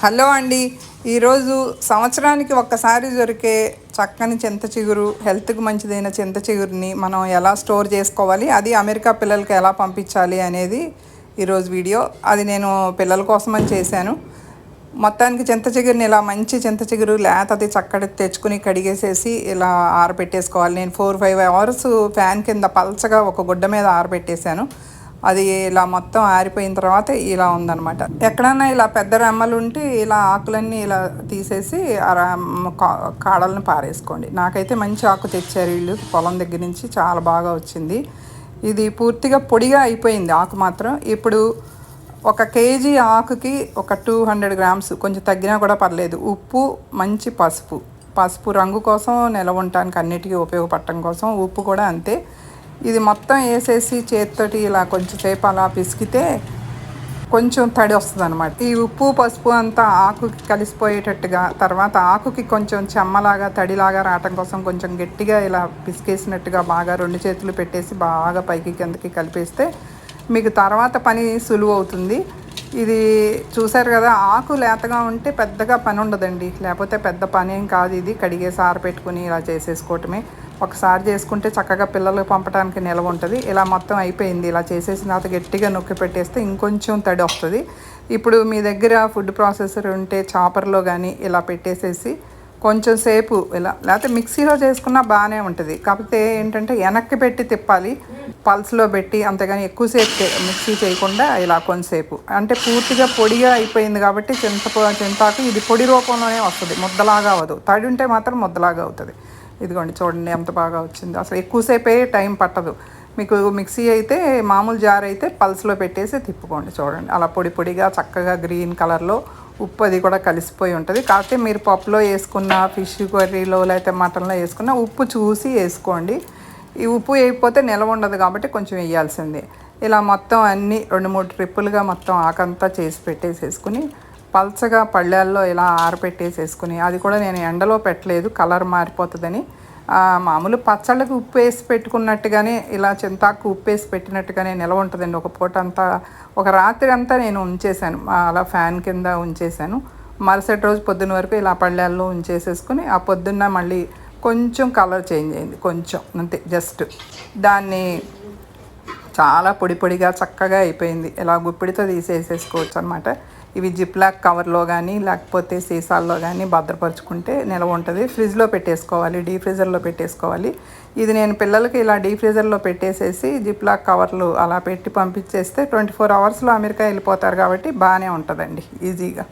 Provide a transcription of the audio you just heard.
Hello అండి. ఈరోజు సంవత్సరానికి ఒక్కసారి దొరికే చక్కని చింత చిగురు హెల్త్కి మంచిదైన చింత చిగురిని మనం ఎలా స్టోర్ చేసుకోవాలి అది అమెరికా పిల్లలకి ఎలా పంపించాలి అనేది ఈరోజు వీడియో. అది నేను పిల్లల కోసమని చేశాను. మొత్తానికి చింత చిగురిని ఇలా మంచి చింత చిగురు లేతది చక్కటి తెచ్చుకుని కడిగేసేసి ఇలా ఆరబెట్టేసుకోవాలి. నేను ఫోర్ ఫైవ్ అవర్స్ ఫ్యాన్ కింద పల్చగా ఒక గుడ్డ మీద ఆరబెట్టేశాను. అది ఇలా మొత్తం ఆరిపోయిన తర్వాత ఇలా ఉందన్నమాట. ఎక్కడైనా ఇలా పెద్ద రెమ్మలు ఉంటే ఇలా ఆకులన్నీ ఇలా తీసేసి ఆ కా- కాడలను పారేసుకోండి. నాకైతే మంచి ఆకు తెచ్చారు వీళ్ళు. పొలం దగ్గర నుంచి చాలా బాగా వచ్చింది. ఇది పూర్తిగా పొడిగా అయిపోయింది ఆకు మాత్రం. ఇప్పుడు ఒక కేజీ ఆకుకి ఒక టూ హండ్రెడ్ గ్రామ్స్ కొంచెం తగ్గినా కూడా పర్లేదు. ఉప్పు మంచి పసుపు. పసుపు రంగు కోసం నిలవ ఉండటానికి అన్నిటికీ ఉపయోగపడటం కోసం ఉప్పు కూడా అంతే. ఇది మొత్తం వేసేసి చేతితోటి ఇలా కొంచెం సేపు అలా పిసికితే కొంచెం తడి వస్తుంది అనమాట ఈ ఉప్పు పసుపు అంతా ఆకుకి కలిసిపోయేటట్టుగా తర్వాత ఆకుకి కొంచెం చెమ్మలాగా తడిలాగా రావటం కోసం కొంచెం గట్టిగా ఇలా పిసికేసినట్టుగా బాగా రెండు చేతులు పెట్టేసి బాగా పైకి కిందకి కలిపేస్తే మీకు తర్వాత పని సులువు అవుతుంది. ఇది చూసారు కదా ఆకు లేతగా ఉంటే పెద్దగా పని ఉండదండి లేకపోతే పెద్ద పని ఏం కాదు ఇది. కడిగేసి ఆరబెట్టుకుని ఇలా చేసేసుకోవటమే. ఒకసారి చేసుకుంటే చక్కగా పిల్లలకు పంపడానికి నిలవ ఉంటుంది. ఇలా మొత్తం అయిపోయింది. ఇలా చేసేసిన తర్వాత గట్టిగా నొక్కి పెట్టేస్తే ఇంకొంచెం తడి వస్తుంది. ఇప్పుడు మీ దగ్గర ఫుడ్ ప్రాసెసర్ ఉంటే చాపర్లో కానీ ఇలా పెట్టేసేసి కొంచెం సేపు ఇలా లేకపోతే మిక్సీలో చేసుకున్నా బాగానే ఉంటుంది. కాకపోతే ఏంటంటే వెనక్కి పెట్టి తిప్పాలి పల్స్లో పెట్టి అంతేగాని ఎక్కువసేపు మిక్సీ చేయకుండా ఇలా కొంతసేపు. అంటే పూర్తిగా పొడిగా అయిపోయింది కాబట్టి చింత చింతాకు ఇది పొడి రూపంలోనే వస్తుంది. ముద్దలాగా అవ్వదు. తడి ఉంటే మాత్రం ముద్దలాగా అవుతుంది. ఇదిగోండి చూడండి ఎంత బాగా వచ్చింది. అసలు ఎక్కువసేపే టైం పట్టదు. మీకు మిక్సీ అయితే మామూలు జార్ అయితే పల్స్లో పెట్టేసి తిప్పుకోండి చూడండి. అలా పొడి పొడిగా చక్కగా గ్రీన్ కలర్లో ఉప్పు అది కూడా కలిసిపోయి ఉంటుంది. కాకపోతే మీరు పప్పులో వేసుకున్న ఫిష్ కర్రీలో లేకపోతే మటన్లో వేసుకున్న ఉప్పు చూసి వేసుకోండి. ఈ ఉప్పు వేయకపోతే నిలవ ఉండదు కాబట్టి కొంచెం వేయాల్సిందే. ఇలా మొత్తం అన్నీ రెండు మూడు ట్రిప్పులుగా మొత్తం ఆకంతా చేసి పెట్టేసేసుకుని పల్చగా పళ్ళాల్లో ఇలా ఆరపెట్టేసేసుకుని అది కూడా నేను ఎండలో పెట్టలేదు కలర్ మారిపోతుందని మామూలు పచ్చళ్ళకి ఉప్పు వేసి పెట్టుకున్నట్టుగానే ఇలా చింతాకు ఉప్పు వేసి పెట్టినట్టుగానే నిలవ ఉంటుందండి. ఒక పూట అంతా ఒక రాత్రి అంతా నేను ఉంచేసాను అలా ఫ్యాన్ కింద ఉంచేసాను మరుసటి రోజు పొద్దున్న వరకు ఇలా పళ్ళాల్లో ఉంచేసేసుకుని ఆ పొద్దున్న మళ్ళీ కొంచెం కలర్ చేంజ్ అయింది. కొంచెం అంతే జస్ట్ దాన్ని చాలా పొడి పొడిగా చక్కగా అయిపోయింది. ఇలా గుప్పిడితో తీసేసేసుకోవచ్చు అనమాట ఇవి జిప్లాక్ కవర్లో కానీ లేకపోతే సీసాల్లో కానీ భద్రపరుచుకుంటే నిల్వ ఉంటుంది. ఫ్రిడ్జ్లో పెట్టేసుకోవాలి డీ ఫ్రీజర్లో పెట్టేసుకోవాలి. ఇది నేను పిల్లలకి ఇలా డీ ఫ్రీజర్లో పెట్టేసేసి జిప్లాక్ కవర్లు అలా పెట్టి పంపించేస్తే ట్వంటీ ఫోర్ అవర్స్లో అమెరికా వెళ్ళిపోతారు కాబట్టి బాగానే ఉంటుందండి ఈజీగా.